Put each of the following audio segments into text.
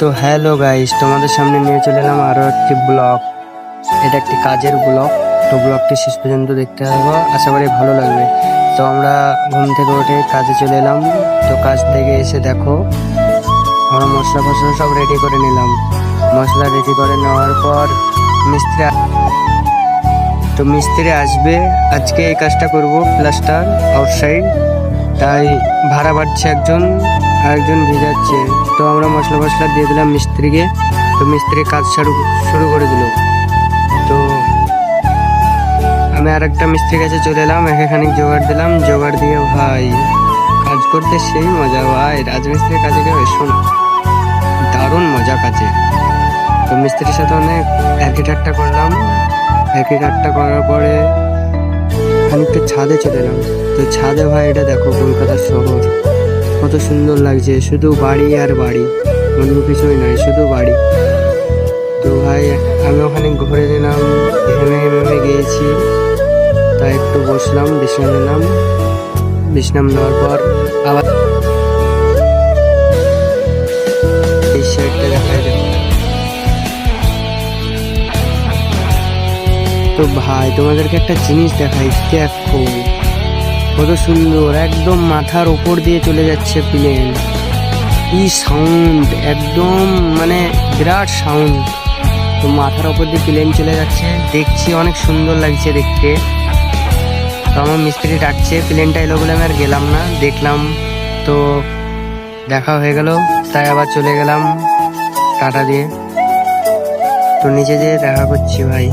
তো hello guys, তোমাদের সামনে নিয়ে চলে এলাম আরও একটি ব্লগ। এটা একটি কাজের ব্লগ। তো ব্লগটি শেষ পর্যন্ত দেখতে থাকব আশা করি ভালো লাগবে। তো আমরা ঘুম থেকে উঠে কাজে চলে এলাম। তো কাজ থেকে এসে দেখো, আমরা মশলা ফসলা সব রেডি করে নিলাম। মশলা রেডি করে নেওয়ার পর মিস্ত্রি তো মিস্ত্রি আসবে। আজকে এই কাজটা করব প্লাস্টার আউটসাইড তাই ভাড়া বাড়ছে একজন। আর একজন ভিজাচ্ছে। তো আমরা মশলা মশলা দিয়ে দিলাম মিস্ত্রিকে। তো মিস্ত্রি কাজ শুরু শুরু করে দিল। তো আমি আর একটা মিস্ত্রির কাছে চলে এলাম এখানে জোগাড় দিলাম। জোগাড় দিয়ে ভাই, কাজ করতে সেই মজা ভাই, রাজমিস্ত্রির কাজে কেউ এসো না। দারুণ মজা কাজে। তো মিস্ত্রির সাথে অনেক একই ঠাট্টা করলাম। একই ঠাট্টা করার পরে খানিকটা ছাদে চলে এলাম। তো ছাদে ভাই এটা দেখো কলকাতার শহর। কত সুন্দর লাগছে, শুধু বাড়ি আর বাড়ি। অন্য কিছুই নাই, শুধু বাড়ি। তো ভাই, আমি ওখানে ঘুরে নিলাম হেমে হেমে গিয়েছি। তাই একটু বসলাম বিশ্রাম নিলাম। বিশ্রাম নেওয়ার পর আবার এই তো ভাই, তোমাদেরকে একটা জিনিস দেখাই, দেখো। কত সুন্দর, একদম মাথার ওপর দিয়ে চলে যাচ্ছে প্লেন। কি সাউন্ড একদম মানে বিরাট সাউন্ড তো মাথার ওপর দিয়ে প্লেন চলে যাচ্ছে, দেখছি অনেক সুন্দর লাগছে দেখতে। তো আমার মিস্ত্রি ডাকছে, প্লেনটা এলো বলে আমি আর গেলাম না, দেখলাম। তো দেখা হয়ে গেল, তাই আবার চলে গেলাম টাটা দিয়ে। তো নিচে যেয়ে দেখা করছি ভাই।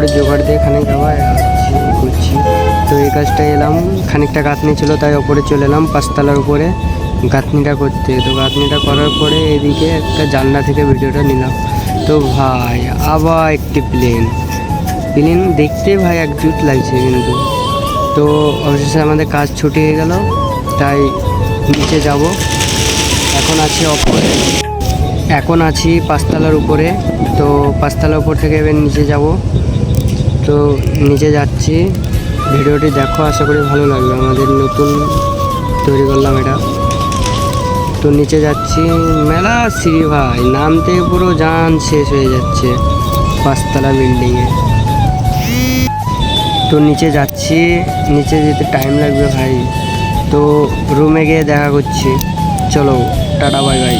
অপরে জোগাড় দিয়ে যাওয়া আসছি, করছি তো এই কাজটা এলাম খানিকটা গাঁথনি ছিল তাই ওপরে চলে এলাম পাঁচতলার উপরে গাঁথনিটা করতে। তো গাঁথনিটা করার পরে এদিকে একটা জানলা থেকে ভিডিওটা নিলাম। তো ভাই আবার একটি প্লেন। প্লেন দেখতে ভাই একজুট লাগছে কিন্তু। তো অবশেষে আমাদের কাজ ছুটি হয়ে গেল তাই নিচে যাব। এখন আছি অপরে এখন আছি পাঁচতলার উপরে। তো পাঁচতলার উপর থেকে এবার নিচে যাব। তো নিচে যাচ্ছি। ভিডিওটি দেখো, আশা করি ভালো লাগবে। আমাদের নতুন তৈরি করলাম এটা। তো নিচে যাচ্ছি। মেলা সিঁড়ি ভাই, নামতে পুরো যান শেষ হয়ে যাচ্ছে পাঁচতলা বিল্ডিংয়ে তো নিচে যাচ্ছি। নিচে যেতে টাইম লাগবে ভাই। তো রুমে গিয়ে দেখা করছি। চলো, টাটা বাই বাই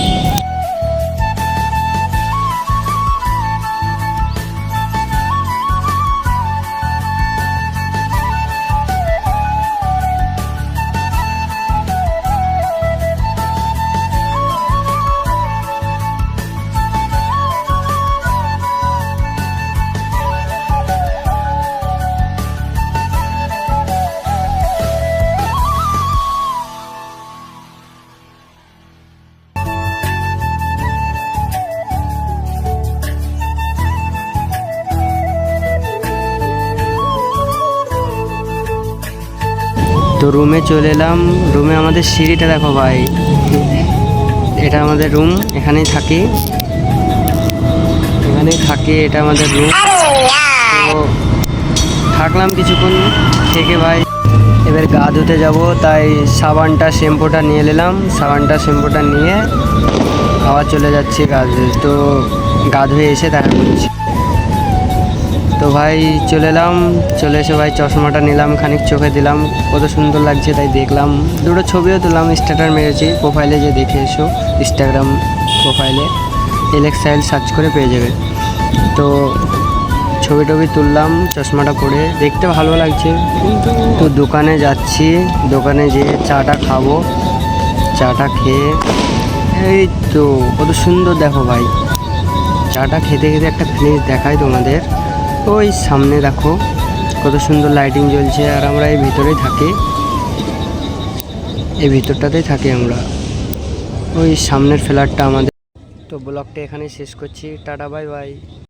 তো রুমে চলে এলাম। রুমে আমাদের সিঁড়িটা দেখো ভাই। এটা আমাদের রুম এখানেই থাকি। এখানেই থাকি, এটা আমাদের রুম তো থাকলাম কিছুক্ষণ থেকে ভাই। এবার গা ধুতে যাব, তাই সাবানটা, শ্যাম্পুটা নিয়ে নিলাম। সাবানটা, শ্যাম্পুটা নিয়ে আবার চলে যাচ্ছি গা তো গা ধুয়ে এসে দেখা করছি। তো ভাই চলে এলাম, চলে এসে ভাই চশমাটা নিলাম, খানিক চোখে দিলাম, কত সুন্দর লাগছে তাই দেখলাম। দুটো ছবিও তুললাম স্ট্যাটার মেরেছি প্রোফাইলে যে দেখে এসো ইনস্টাগ্রাম প্রোফাইলে এলেক্সাইল সার্চ করে পেয়ে যাবে। তো ছবি টবি তুললাম, চশমাটা পরে, দেখতে ভালো লাগছে। তো দোকানে যাচ্ছি, দোকানে যেয়ে চাটা খাব, চাটা খেয়ে, এই তো, কত সুন্দর দেখো ভাই। চাটা খেতে খেতে একটা জিনিস দেখাই তোমাদের। ওই সামনে দেখো, কত সুন্দর লাইটিং জ্বলছে আর আমরা এই ভিতরেই থাকি। এই ভিতরটাতেই থাকি আমরা। ওই সামনের ফ্ল্যাটটা আমাদের তো ব্লগটা এখানে শেষ করছি। Tata bye bye